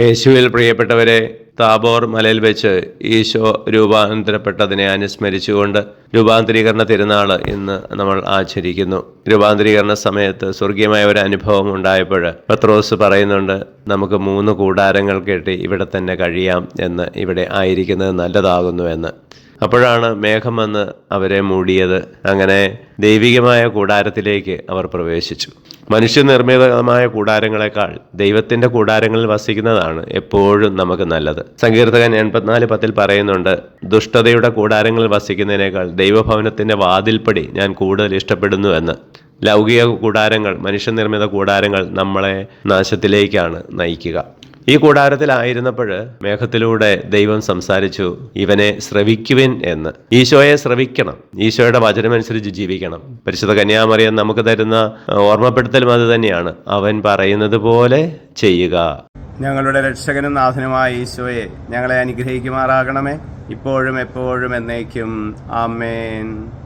യേശുവിൽ പ്രിയപ്പെട്ടവരെ താബോർ മലയിൽ വെച്ച് ഈശോ രൂപാന്തരപ്പെട്ടതിനെ അനുസ്മരിച്ചുകൊണ്ട് രൂപാന്തരീകരണ തിരുനാൾ ഇന്ന് നമ്മൾ ആചരിക്കുന്നു. രൂപാന്തരീകരണ സമയത്ത് സ്വർഗീയമായ ഒരു അനുഭവം ഉണ്ടായപ്പോൾ പത്രോസ് പറയുന്നുണ്ട് നമുക്ക് മൂന്ന് കൂടാരങ്ങൾ കെട്ടി ഇവിടെ തന്നെ കഴിയാം എന്ന് ഇവിടെ ആയിരിക്കുന്നത് നല്ലതാകുന്നു എന്ന്. അപ്പോഴാണ് മേഘം വന്ന് അവരെ മൂടിയത്. അങ്ങനെ ദൈവികമായ കൂടാരത്തിലേക്ക് അവർ പ്രവേശിച്ചു. മനുഷ്യനിർമ്മിതമായ കൂടാരങ്ങളെക്കാൾ ദൈവത്തിന്റെ കൂടാരങ്ങളിൽ വസിക്കുന്നതാണ് എപ്പോഴും നമുക്ക് നല്ലത്. സങ്കീർത്തകൻ എൺപത്തിനാല് പത്തിൽ പറയുന്നുണ്ട് ദുഷ്ടതയുടെ കൂടാരങ്ങളിൽ വസിക്കുന്നതിനേക്കാൾ ദൈവഭവനത്തിന്റെ വാതിൽപ്പടി ഞാൻ കൂടുതൽ ഇഷ്ടപ്പെടുന്നു എന്ന്. ലൗകിക കൂടാരങ്ങൾ മനുഷ്യനിർമ്മിത കൂടാരങ്ങൾ നമ്മളെ നാശത്തിലേക്കാണ് നയിക്കുക. ഈ കൂടാരത്തിലായിരുന്നപ്പോൾ മേഘത്തിലൂടെ ദൈവം സംസാരിച്ചു ഇവനെ ശ്രവിക്കുവിൻ എന്ന്. ഈശോയെ ശ്രവിക്കണം ഈശോയുടെ വചനമനുസരിച്ച് ജീവിക്കണം. പരിശുദ്ധ കന്യാമറിയം നമുക്ക് തരുന്ന ഓർമ്മപ്പെടുത്തലും അത് തന്നെയാണ്. അവൻ പറയുന്നത് പോലെ ചെയ്യുക. ഞങ്ങളുടെ രക്ഷകനും നാഥനുമായ ഈശോയെ ഞങ്ങളെ അനുഗ്രഹിക്കുമാറാകണമേ. ഇപ്പോഴും എപ്പോഴും എന്നേക്കും. ആമേൻ.